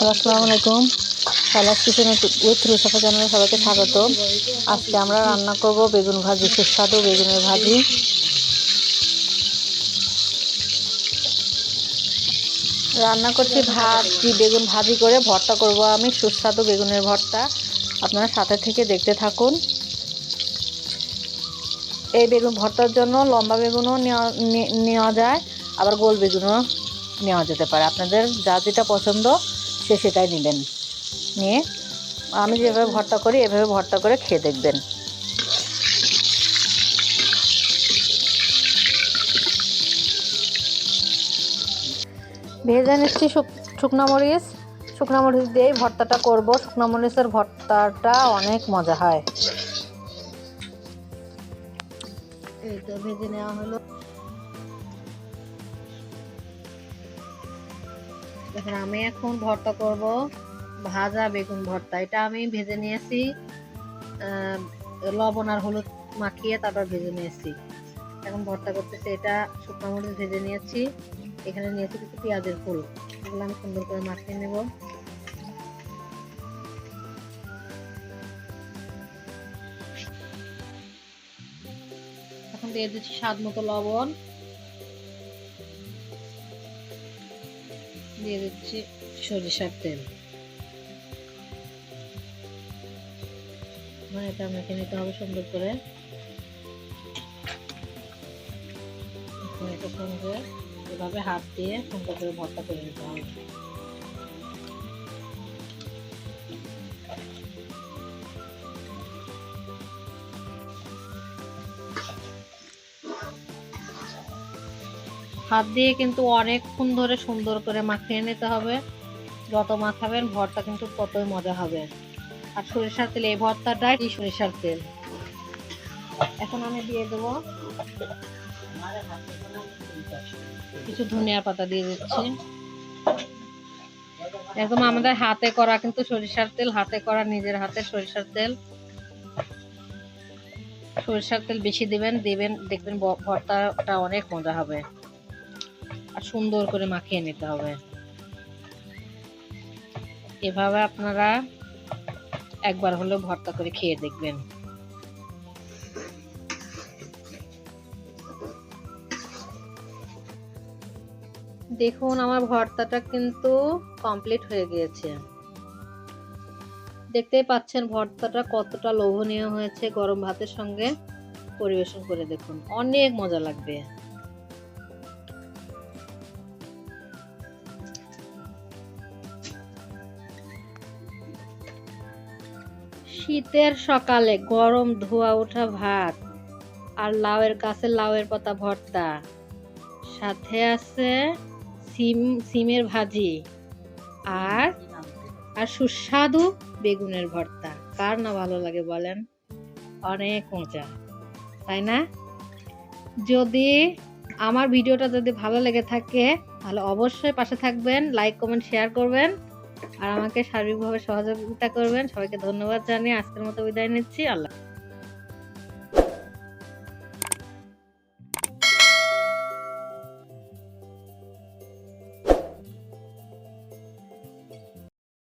আসসালামু আলাইকুম। সালাস kitchen with Rusafa সবাইকে স্বাগত। আজকে আমরা রান্না করব বেগুন ভাজি, সুস্বাদু বেগুনের ভাজি। রান্না করছি ভাজি বেগুন ভাজি করে ভর্তা করব আমি, সুস্বাদু বেগুনের ভর্তা। আপনারা সাথে থেকে দেখতে থাকুন। এই বেগুন ভর্তার জন্য লম্বা বেগুনও নেওয়া যায়, আবার গোল বেগুনও নেওয়া যেতে পারে। আপনাদের যা যেটা পছন্দ সে সেটাই নেবেন। নিয়ে আমি যেভাবে ভর্তা করি, এভাবে ভর্তা করে খেয়ে দেখবেন। ভেজে নিচ্ছি শুক- শুকনো মরিচ। শুকনো মরিচ দিয়েই ভর্তাটা করব। শুকনো মরিচের ভর্তাটা অনেক মজা হয়। এই তো ভেজে নেওয়া হলো। দেখুন আমি এখন ভর্তা করব ভাজা বেগুন ভর্তা। এটা আমি ভেজে নিয়েছি লবণ আর হলুদ মাখিয়ে তারপর ভেজে নিয়েছি। এখন ভর্তা করতেছি, এটা শুকনো মরিচ ভেজে নিয়েছি। এখানে নিয়েছি কিছু পেঁয়াজের ফুল। এগুলো আমি সুন্দর করে মাখিয়ে নেব। এখন দিয়ে দিচ্ছি স্বাদ মতো লবণ। দিয়ে দিচ্ছি সরিষার তেল। মানে এটা মেখে নিতে হবে সুন্দর করে। এখন এটা এভাবে হাত দিয়ে সুন্দর করে ভর্তা করে নিতে হবে। হাত দিয়ে কিন্তু অনেকক্ষণ ধরে সুন্দর করে মাখিয়ে নিতে হবে। যত মাখাবেন, ভর্তা কিন্তু ততই মজা হবে। আর সরিষার তেল, এই ভর্তাটাই সরিষার তেল। এখন আমি দিয়ে দেবো কিছু ধনিয়া পাতা দিয়ে দিচ্ছি। একদম আমাদের হাতে করা কিন্তু সরিষার তেল, হাতে করা নিজের হাতে সরিষার তেল। সরিষার তেল বেশি দিবেন দিবেন, দেখবেন ভর্তাটা অনেক মজা হবে। আর সুন্দর করে মাখিয়ে নিতে হবে। এভাবে আপনারা একবার হলেও ভর্তা করে খেয়ে দেখবেন। দেখুন, আমার ভর্তাটা কিন্তু কমপ্লিট হয়ে গিয়েছে। দেখতেই পাচ্ছেন ভর্তাটা কতটা লোভনীয় হয়েছে। গরম ভাতের সঙ্গে পরিবেশন করে দেখুন। অনেক মজা লাগবে। শীতের সকালে গরম ধোয়া ওঠা ভাত আর লাউয়ের কাছে লাউয়ের পাতা ভর্তা। সাথে আছে সিম, সিমের ভাজি আর আর সুস্বাদু বেগুনের ভর্তা। কার না ভালো লাগে বলেন? অনেক মজা। তাই না? যদি আমার ভিডিওটা যদি ভালো লেগে থাকে, তাহলে অবশ্যই পাশে থাকবেন লাইক কমেন্ট শেয়ার করবেন। আর আমাকে শারীরিকভাবে সহযোগিতা করবেন। সবাইকে ধন্যবাদ জানিয়ে আজকের মতো বিদায় নিচ্ছি। আল্লাহ